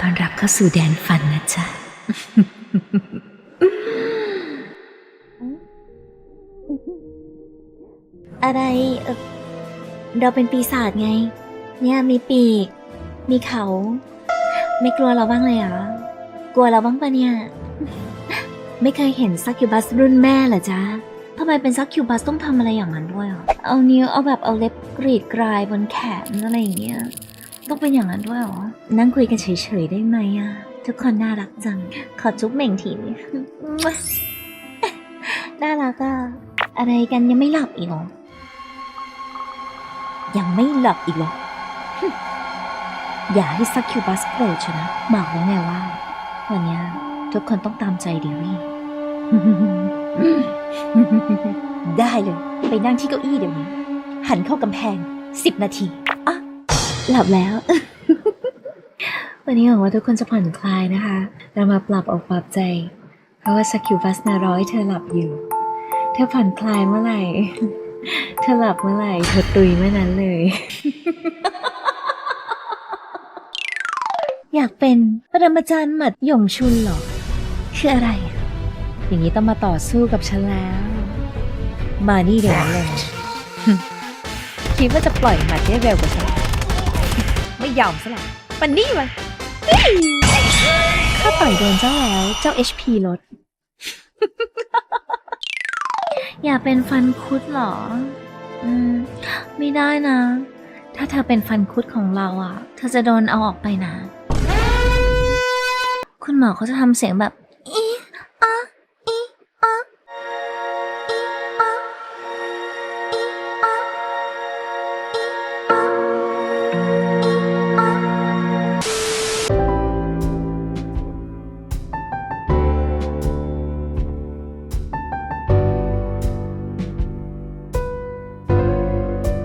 ตอนรับเข้าสู่แดนฝันนะจ๊ะ อะไรเอ่อเราเป็นปีศาจไง เนี่ยมีปีก มีเขา ไม่กลัวเราบ้างเลยเหรอ กลัวเราบ้างปะเนี่ย ไม่เคยเห็นซักคิวบัสรุ่นแม่เหรอจ๊ะทำไมเป็นซักคิวบัสต้องทำอะไรอย่างนั้นด้วยอะ เอานิ้วเอาแบบเอาเล็บกรีดกรายบนแขนอะไรอย่างเงี้ย ต้องเป็นอย่างนั้นด้วยเหรอ นั่งคุยกันเฉยๆได้ไหมอะทุกคนน่ารักจัง ขอจุ๊บเหม่งทีนี้น่ารักอะอะไรกันยังไม่หลับอีกเหรอ ยังไม่หลับอีกเหรอ อย่าให้ซักคิวบัสโกรธชนะบอกแล้วไงว่า วันนี้ทุกคนต้องตามใจเดวี่ ได้เลย ไปนั่งที่เก้าอี้เดี๋ยวนี้ หันเข้ากำแพงสิบนาที หลับแล้ว วันนี้หวังว่าทุกคนจะผ่อนคลายนะคะ เรามาปรับอกปรับใจ เพราะว่าสกิลบัสนาร้อยเธอหลับอยู่ เธอผ่อนคลายเมื่อไหร่ เธอหลับเมื่อไหร่ เธอตุยเมื่อนั้นเลย อยากเป็นปรมาจารย์หมัดหยงชุนหรอ คืออะไรอะอย่างนี้ต้องมาต่อสู้กับฉันแล้ว มานี่เดี๋ยวนี้เลยคิดว่าจะปล่อยหมัดได้เร็วกว่าฉัน ไม่ยอมซะหรอกมันนี่มาถ้าต่อยโดนเจ้าแล้ว เจ้า HP ลด อยากเป็นฟันคุดเหรอ อืม ไม่ได้นะ ถ้าเธอเป็นฟันคุดของเราอะ เธอจะโดนเอาออกไปนะ คุณหมอเขาจะทำเสียงแบบ